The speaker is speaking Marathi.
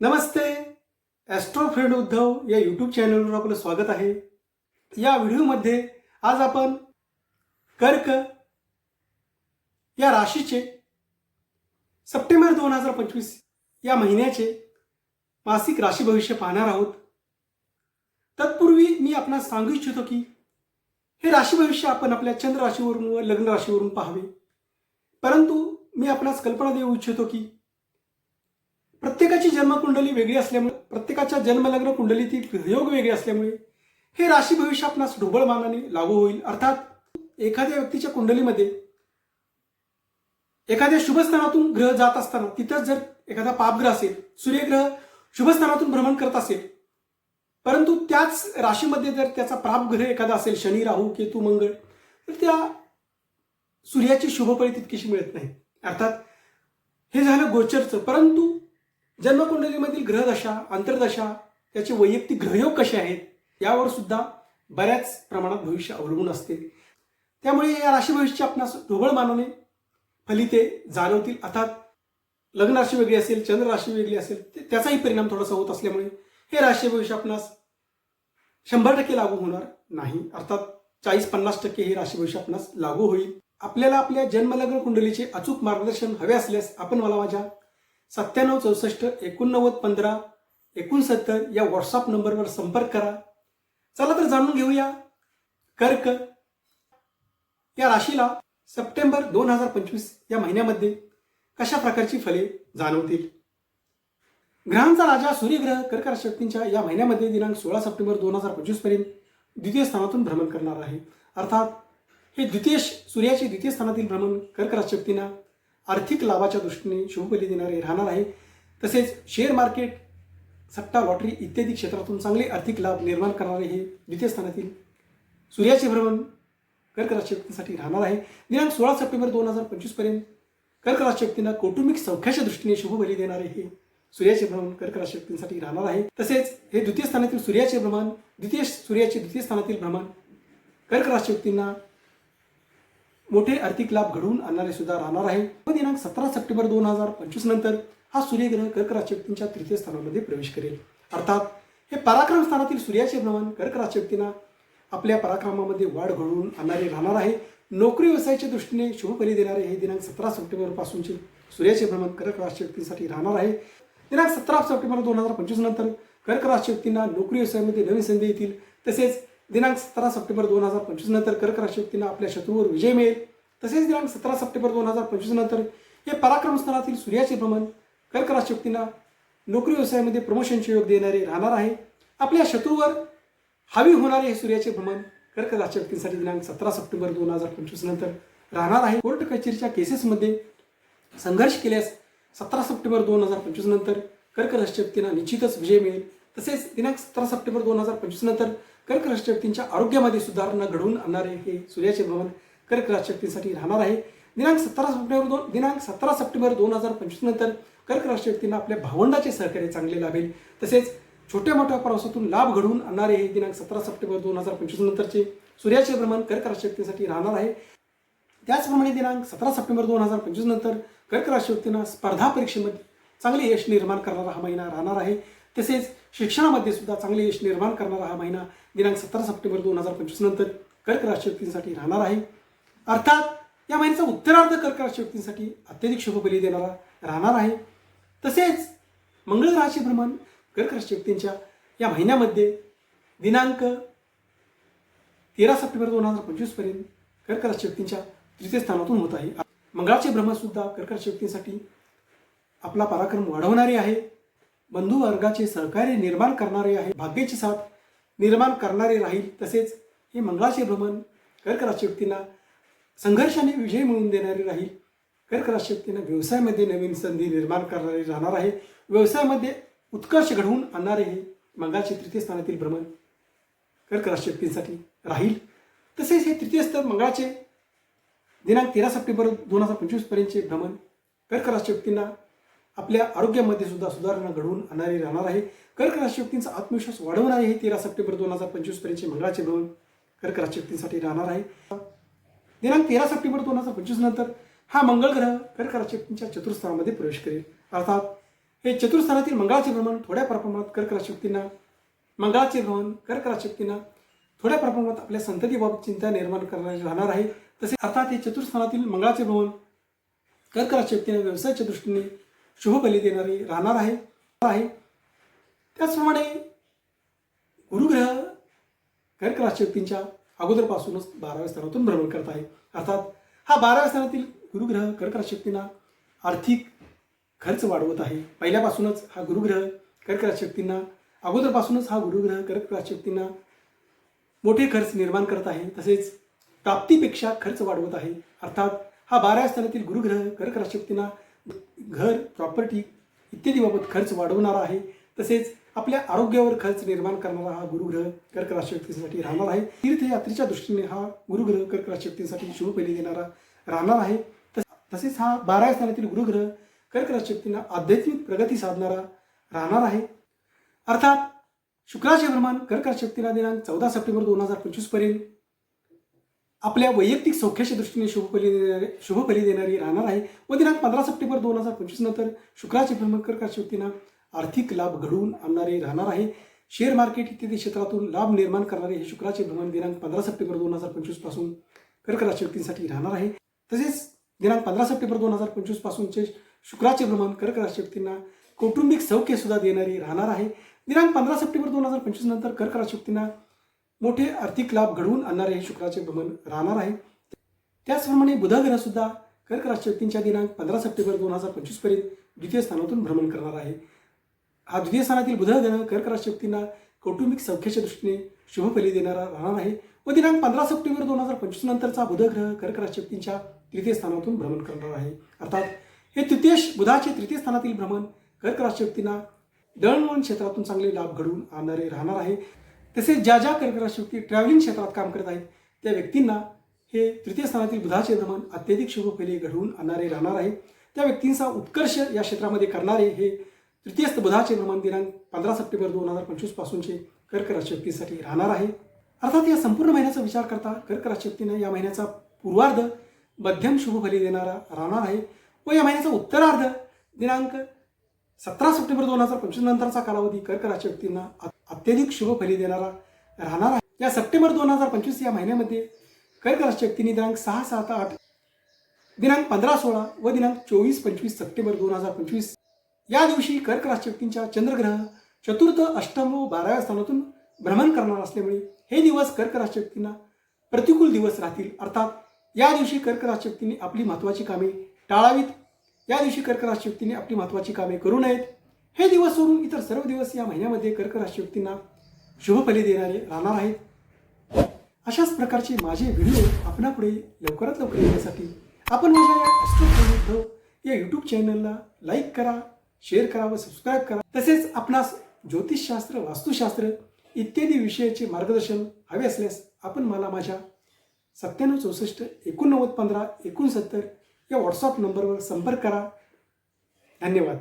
नमस्ते ॲस्ट्रो फ्रेंड उद्धव या यूट्यूब चॅनलवर आपलं स्वागत आहे. या व्हिडिओमध्ये आज आपण कर्क या राशीचे सप्टेंबर दोन हजार पंचवीस या महिन्याचे मासिक राशी भविष्य पाहणार आहोत. तत्पूर्वी मी आपणास सांगू इच्छितो की हे राशी भविष्य आपण आपल्या चंद्र राशीवरून व लग्न राशीवरून पाहावे. परंतु मी आपणास कल्पना देऊ इच्छितो की प्रत्येकाची जन्मकुंडली वेगळी असल्यामुळे प्रत्येकाच्या जन्मलग्न कुंडलीतील योग वेगळे असल्यामुळे हे राशी भविष्य आपणास ढोबळ मानाने लागू होईल. अर्थात एखाद्या व्यक्तीच्या कुंडलीमध्ये एखाद्या शुभस्थानातून ग्रह जात असताना तिथंच जर एखादा पापग्रह असेल सूर्यग्रह शुभस्थानातून भ्रमण करत असेल परंतु त्याच राशीमध्ये जर त्याचा प्रापग्रह एखादा असेल शनी राहू केतू मंगळ तर त्या सूर्याची शुभफळी तितकीशी मिळत नाही. अर्थात हे झालं गोचरचं. परंतु जन्मकुंडलीमधील ग्रहदशा अंतर्दशा त्याचे वैयक्तिक ग्रहयोग कसे आहेत यावर सुद्धा बऱ्याच प्रमाणात भविष्य अवलंबून असते. त्यामुळे या राशी भविष्याची आपणास ढोबळ मानाने फलिते जाणवतील. अर्थात लग्न राशी वेगळी असेल चंद्र राशी वेगळी असेल ते- त्याचाही परिणाम थोडासा होत असल्यामुळे हे राशी भविष्य आपणास शंभर टक्के लागू होणार नाही. अर्थात चाळीस पन्नास टक्के हे राशी भविष्य आपणास लागू होईल. आपल्याला आपल्या जन्मलग्न कुंडलीचे अचूक मार्गदर्शन हवे असल्यास आपण मला माझ्या सत्त्याण्णव चौसष्ट एकोणनव्वद पंधरा एकोणसत्तर या व्हॉट्सअप नंबरवर संपर्क करा. चला तर जाणून घेऊया. कर्क या राशीला सप्टेंबर दोन हजार पंचवीस या महिन्यामध्ये कशा प्रकारची फले जाणवतील? ग्रहांचा राजा सूर्यग्रह कर्क राशी या महिन्यामध्ये दिनांक सोळा सप्टेंबर दोन हजार पंचवीसपर्यंत द्वितीय स्थानातून भ्रमण करणार आहे. अर्थात हे द्वितीय सूर्याचे द्वितीय स्थानातील भ्रमण कर्क राशी आर्थिक लाभाच्या दृष्टीने शुभबली देणारे राहणार आहे. तसेच शेअर मार्केट सट्टा लॉटरी इत्यादी क्षेत्रातून चांगले आर्थिक लाभ निर्माण करणारे हे द्वितीय स्थानातील सूर्याचे भ्रमण कर्क राशी व्यक्तींसाठी राहणार आहे. दिनांक सोळा सप्टेंबर दोन हजार पंचवीसपर्यंत कर्क राशी व्यक्तींना कौटुंबिक सौख्याच्या दृष्टीने शुभबली देणारे हे सूर्याचे भ्रमण कर्क राशी व्यक्तींसाठी राहणार आहे. तसेच हे द्वितीय स्थानातील सूर्याचे भ्रमण द्वितीय सूर्याचे द्वितीय स्थानातील भ्रमण कर्क राशी व्यक्तींना मोठे आर्थिक लाभ घडवून आणणारे सुद्धा राहणार आहे. व दिनांक सतरा सप्टेंबर दोन हजार पंचवीस नंतर हा सूर्यग्रह कर्क राशी व्यक्तींच्या तृतीय स्थानामध्ये प्रवेश करेल. अर्थात हे पराक्रम स्थानातील सूर्याचे भ्रमण कर्क राशी व्यक्तींना आपल्या पराक्रमामध्ये वाढ घडवून आणणारे राहणार आहे. नोकरी व्यवसायाच्या दृष्टीने शुभफली देणारे हे दिनांक सतरा सप्टेंबर पासूनचे सूर्याचे भ्रमण कर्क राशी व्यक्तींसाठी राहणार आहे. दिनांक सतरा सप्टेंबर दोन हजार पंचवीस नंतर कर्क राशी व्यक्तींना नोकरी व्यवसायामध्ये नवीन संधी येतील. तसेच दिनांक सतरा सप्टेंबर दोन हजार पंचवीस नंतर कर्क राशी व्यक्तींना आपल्या शत्रूवर विजय मिळेल. तसेच दिनांक सतरा सप्टेंबर दोन हजार पंचवीस नंतर हे पराक्रम स्थानातील सूर्याचे भ्रमण कर्क राशी व्यक्तींना नोकरी व्यवसायामध्ये प्रमोशनचे योग देणारे राहणार आहे. आपल्या शत्रूवर हावी होणारे हे सूर्याचे भ्रमण कर्क राशी व्यक्तींसाठी दिनांक सतरा सप्टेंबर दोन हजार पंचवीस नंतर राहणार आहे. कोर्ट कचेरीच्या केसेसमध्ये संघर्ष केल्यास सतरा सप्टेंबर दोन हजार पंचवीस नंतर कर्क राष्ट्रीय व्यक्तींना निश्चितच विजय मिळेल. तसेच दिनांक सतरा सप्टेंबर दोन हजार पंचवीस नंतर कर्क राष्ट्रीय व्यक्तींच्या आरोग्यामध्ये सुधारणा घडवून आणणारे हे सूर्याचे भ्रमण कर्क राष्ट्रीय व्यक्तींसाठी राहणार आहे. दिनांक सतरा सप्टेंबर दोन दिनांक सतरा सप्टेंबर दोन हजार पंचवीस नंतर कर्क राष्ट्रीय व्यक्तींना आपल्या भावंडाचे सहकार्य चांगले लाभेल. तसेच छोट्या मोठ्या प्रवासातून लाभ घडवून आणणारे हे दिनांक सतरा सप्टेंबर दोन हजार पंचवीस नंतरचे सूर्याचे भ्रमण कर्क राष्ट्रीय व्यक्तींसाठी राहणार आहे. त्याचप्रमाणे दिनांक सतरा सप्टेंबर दोन हजार पंचवीस नंतर कर्क राशी व्यक्तींना स्पर्धा परीक्षेमध्ये चांगले यश निर्माण करणारा हा महिना राहणार आहे. तसेच शिक्षणामध्ये सुद्धा चांगले यश निर्माण करणारा हा महिना दिनांक सतरा सप्टेंबर दोन हजार पंचवीस नंतर कर्क राशी व्यक्तींसाठी राहणार आहे. अर्थात या महिन्याचा उत्तरार्ध कर्क राशी व्यक्तींसाठी अत्यधिक शुभफली देणारा राहणार आहे. तसेच मंगळ राशी भ्रमण कर्क राशी व्यक्तींच्या या महिन्यामध्ये दिनांक तेरा सप्टेंबर दोन हजार पंचवीसपर्यंत कर्क राशी व्यक्तींच्या तृतीय स्थानातून होत आहे. मंगळाचे भ्रमण सुद्धा कर्क राशी व्यक्तींसाठी आपला पराक्रम वाढवणारे आहे. बंधुवर्गाचे सहकार्य निर्माण करणारे आहे. भाग्याची साथ निर्माण करणारे राहील तसेच हे मंगळाचे भ्रमण कर्क राशी व्यक्तींना संघर्षाने विजय मिळवून देणारे राहील. कर्क राशी व्यक्तींना व्यवसायामध्ये नवीन संधी निर्माण करणारे राहणार आहे. व्यवसायामध्ये उत्कर्ष घडवून आणणारे हे मंगळाचे तृतीय स्थानातील भ्रमण कर्क राशी व्यक्तींसाठी राहील. तसेच हे तृतीय स्थान मंगळाचे दिनांक तेरा सप्टेंबर दोन हजार पंचवीसपर्यंतचे भ्रमण कर्क राशी व्यक्तींना आपल्या आरोग्यामध्ये सुद्धा सुधारणा घडवून आणणारे राहणार आहे. कर्क राशी आत्मविश्वास वाढवणार हे तेरा सप्टेंबर दोन हजार पंचवीस पर्यंतचे मंगळाचे भवन कर्क राशी राहणार आहे. दिनांक तेरा सप्टेंबर दोन हजार पंचवीस नंतर हा मंगळ ग्रह कर्क राशी चतुर्थानामध्ये प्रवेश करेल. अर्थात हे चतुर्थानातील मंगळाचे भ्रमण थोड्या प्रमाणात कर्क राशी मंगळाचे भ्रमण कर्क राशी थोड्या प्रमाणात आपल्या संततीबाबत चिंता निर्माण करणारे राहणार आहे. तसे अर्थात हे चतुर्थानातील मंगळाचे भ्रमण कर्क राशी व्यवसायाच्या दृष्टीने शुभ बली देणारी राहणार आहे. आहे. त्याचप्रमाणे गुरुग्रह कर्क राशी व्यक्तींच्या अगोदरपासूनच बाराव्या स्थानातून भ्रमण करत आहे. अर्थात हा बाराव्या स्थानातील गुरुग्रह कर्क राशी व्यक्तींना आर्थिक खर्च वाढवत आहे. पहिल्यापासूनच हा गुरुग्रह कर्क राशी व्यक्तींना अगोदरपासूनच हा गुरुग्रह कर्क राशी व्यक्तींना मोठे खर्च निर्माण करत आहे. तसेच प्राप्तीपेक्षा खर्च वाढवत आहे. अर्थात हा बाराव्या स्थानातील गुरुग्रह कर्क राशी व्यक्तींना घर प्रॉपर्टी इत्यादीबाबत खर्च वाढवणारा आहे. तसेच आपल्या आरोग्यावर खर्च निर्माण करणारा हा गुरुग्रह कर्क राशी व्यक्तींसाठी राहणार आहे. तीर्थयात्रेच्या दृष्टीने हा गुरुग्रह कर्क राशी व्यक्तींसाठी शुभ फली देणारा राहणार आहे. तस- तसेच हा बाराव्या स्थानातील गुरुग्रह कर्क राशी व्यक्तींना आध्यात्मिक प्रगती साधणारा राहणार आहे. अर्थात शुक्राचे भ्रमण कर्क राशी व्यक्तीला दिनांक चौदा सप्टेंबर दोन हजार पंचवीसपर्यंत आपल्या वैयक्तिक सौख्याच्या दृष्टीने शुभफली देणारे शुभफली देणारी राहणार आहे. व दिनांक पंधरा सप्टेंबर दोन हजार पंचवीस नंतर शुक्राचे भ्रमण कर्क राशी व्यक्तींना आर्थिक लाभ घडवून आणणारे राहणार आहे. शेअर मार्केट इत्यादी क्षेत्रातून लाभ निर्माण करणारे हे शुक्राचे भ्रमण दिनांक पंधरा सप्टेंबर दोन हजार पंचवीसपासून कर्क राशी व्यक्तींसाठी राहणार आहे. तसेच दिनांक पंधरा सप्टेंबर दोन हजार पंचवीस पासूनचे शुक्राचे भ्रमण कर्क राशी व्यक्तींना कौटुंबिक सौख्य सुद्धा देणारी राहणार आहे. दिनांक पंधरा सप्टेंबर दोन हजार पंचवीस नंतर कर्क राशी व्यक्तींना मोठे आर्थिक लाभ घडवून आणणारे हे शुक्राचे भ्रमण राहणार आहे. त्याचप्रमाणे बुध सुद्धा कर्क राशी व्यक्तींच्या दिनांक पंधरा सप्टेंबर दोन हजार पंचवीसपर्यंत द्वितीय स्थानातून भ्रमण करणार आहे. हा द्वितीय स्थानातील बुध देणं कर्क व्यक्तींना कौटुंबिक सौख्याच्या दृष्टीने शुभफली देणारा राहणार आहे. व दिनांक पंधरा सप्टेंबर दोन हजार पंचवीस नंतरचा बुधग्रह कर्क व्यक्तींच्या तृतीय स्थानातून भ्रमण करणार आहे. अर्थात हे तृतीय बुधाचे तृतीय स्थानातील भ्रमण कर्क व्यक्तींना दळणवळण क्षेत्रातून चांगले लाभ घडवून आणणारे राहणार आहे. तसेच ज्या ज्या कर्क व्यक्ती ट्रॅव्हलिंग क्षेत्रात काम करत आहेत त्या व्यक्तींना हे तृतीय स्थानातील बुधाचे भ्रमण अत्यधिक शुभफली घडवून आणणारे राहणार आहे. त्या व्यक्तींचा उत्कर्ष या क्षेत्रामध्ये करणारे हे तृतीयस्थ बुधाचे नमन दिनांक पंधरा सप्टेंबर दोन हजार पंचवीस पासूनचे कर्क राशक्तीसाठी राहणार आहे. अर्थात या संपूर्ण महिन्याचा विचार करता कर्क राशी या महिन्याचा पूर्वार्ध मध्यम शुभफली देणारा राहणार आहे व या महिन्याचा उत्तरार्ध दिनांक सतरा सप्टेंबर दोन हजार पंचवीस नंतरचा कालावधी कर्क राशक्तींना अत्यधिक शुभ फली देणारा राहणार आहे. या सप्टेंबर दोन हजार पंचवीस या महिन्यामध्ये कर्क राशक्तींनी दिनांक सहा सात आठ दिनांक पंधरा सोळा व दिनांक चोवीस पंचवीस सप्टेंबर दोन हजार पंचवीस या दिवशी कर्क राशी व्यक्तींच्या चंद्रग्रह चतुर्थ अष्टम व बाराव्या स्थानातून भ्रमण करणार असल्यामुळे हे दिवस कर्क राशी व्यक्तींना प्रतिकूल दिवस राहतील. अर्थात या दिवशी कर्क राशी व्यक्तींनी आपली महत्त्वाची कामे टाळावीत. या दिवशी कर्क राशी व्यक्तींनी आपली महत्त्वाची कामे करू नयेत. हे दिवस सोडून इतर सर्व दिवस या महिन्यामध्ये कर्क राशी व्यक्तींना शुभफली देणारे राहणार आहेत. अशाच प्रकारचे माझे व्हिडिओ आपणापुढे लवकरात लवकर येण्यासाठी आपण माझ्या या अस्ट्रो या यूट्यूब चॅनलला लाईक करा शेअर करा व सबस्क्राईब करा तसेच आपणास ज्योतिषशास्त्र वास्तुशास्त्र इत्यादी विषयाचे मार्गदर्शन हवे असल्यास आपण मला माझ्या सत्त्याण्णव चौसष्ट एकोणनव्वद पंधरा एकोणसत्तर या व्हॉट्सअप नंबरवर संपर्क करा. धन्यवाद.